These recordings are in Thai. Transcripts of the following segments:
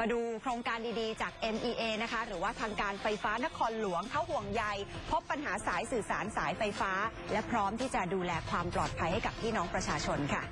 มาดูโครงการดีๆ จาก MEA นะคะ หรือว่าทางการไฟฟ้านครหลวงเข้าห่วงใย พบปัญหาสายสื่อสารสายไฟฟ้า และพร้อมที่จะดูแลความปลอดภัยให้กับพี่น้องประชาชนค่ะ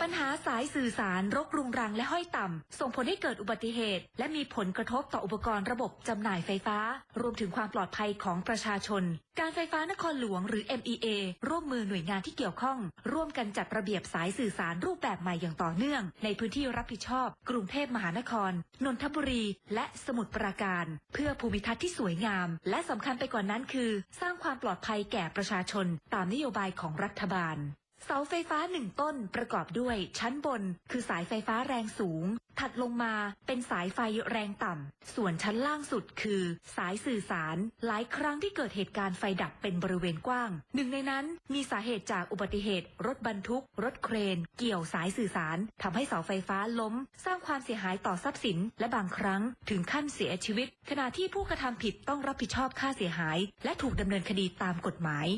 ปัญหาสายสื่อสารรกรุงรังและห้อยต่ำ ส่งผลให้เกิดอุบัติเหตุ และมีผลกระทบต่ออุปกรณ์ระบบจำหน่ายไฟฟ้า รวมถึงความปลอดภัยของประชาชน การไฟฟ้านครหลวงหรือ MEA ร่วมมือหน่วยงานที่เกี่ยวข้อง ร่วมกันจัดระเบียบสายสื่อสารรูปแบบใหม่อย่างต่อเนื่อง ในพื้นที่รับผิดชอบ กรุงเทพมหานคร นนทบุรี และสมุทรปราการ เพื่อภูมิทัศน์ที่สวยงาม และสำคัญไปกว่านั้นคือ สร้างความปลอดภัยแก่ประชาชน ตามนโยบายของรัฐบาล เสาไฟฟ้าหนึ่งต้นประกอบด้วย ชั้นบน คือสายไฟฟ้าแรงสูง ถัดลงมาเป็นสายไฟแรงต่ำ ส่วนชั้นล่างสุดคือ สายสื่อสาร หลายครั้งที่เกิดเหตุการณ์ไฟดับเป็นบริเวณกว้าง หนึ่งในนั้นมีสาเหตุจากอุบัติเหตุ รถบรรทุก รถเครน เกี่ยวสายสื่อสารทำให้เสาไฟฟ้าล้ม สร้างความเสียหายต่อทรัพย์สิน และบางครั้งถึงขั้นเสียชีวิต ขณะที่ผู้กระทำผิดต้องรับผิดชอบค่าเสียหาย และถูกดำเนินคดีตามกฎหมาย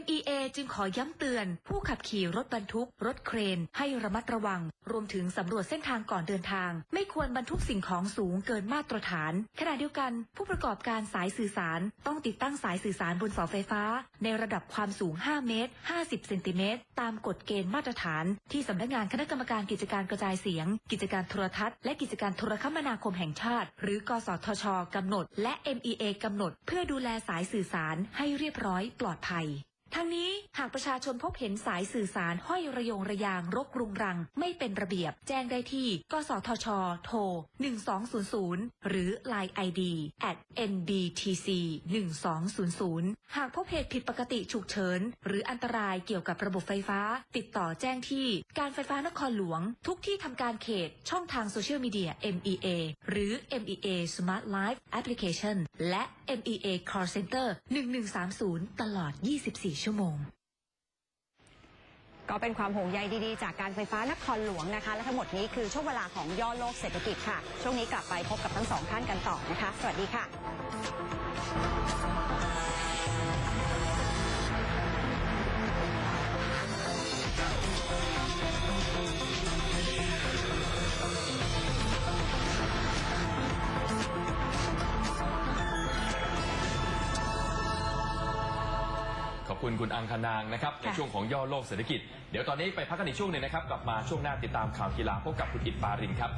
MEA จึงขอย้ำเตือน ผู้ขับขี่รถบรรทุก รถเครน ให้ระมัดระวัง รวมถึงสำรวจเส้นทางก่อนเดินทาง ไม่ควรบรรทุกสิ่งของสูงเกินมาตรฐาน ขณะเดียวกัน ผู้ประกอบการสายสื่อสาร ต้องติดตั้งสายสื่อสารบนเสาไฟฟ้า ในระดับความสูง 5 เมตร 50 เซนติเมตร ตามกฎเกณฑ์มาตรฐาน ที่สำนักงานคณะกรรมการกิจการกระจายเสียง กิจการโทรทัศน์ และกิจการโทรคมนาคมแห่งชาติ หรือ กสทชกำหนด และ MEA กำหนด เพื่อดูแลสายสื่อสารให้เรียบร้อยปลอดภัย ทั้งนี้หากประชาชนพบเห็นสายสื่อสารห้อยระยงระยางรกรุงรัง ไม่เป็นระเบียบ แจ้งได้ที่ กสทช โทร 1200 หรือ Line ID at nbtc 1200หากพบเหตุผิดปกติฉุกเฉิน หรืออันตรายเกี่ยวกับระบบไฟฟ้า ติดต่อแจ้งที่ การไฟฟ้านครหลวง ทุกที่ทำการเขตช่องทางโซเชียลมีเดีย MEA หรือ MEA Smart Life Application และ MEA Call Center 1130 ตลอด 24ชั่วโมง ก็เป็นความห่วงใยดีๆ จากการไฟฟ้านครหลวงนะคะ และทั้งหมดนี้คือช่วงเวลาของย่อโลกเศรษฐกิจค่ะ ช่วงนี้กลับไปพบกับทั้งสองท่านกันต่อนะคะ สวัสดีค่ะ คุณคุณอังคณางนะครับในค่ะช่วงของย่อโลกเศรษฐกิจ เดี๋ยวตอนนี้ไปพักกันอีกช่วงหนึ่งนะครับกลับมาช่วงหน้าติดตามข่าวกีฬาพบกับคุณอิทปารินครับ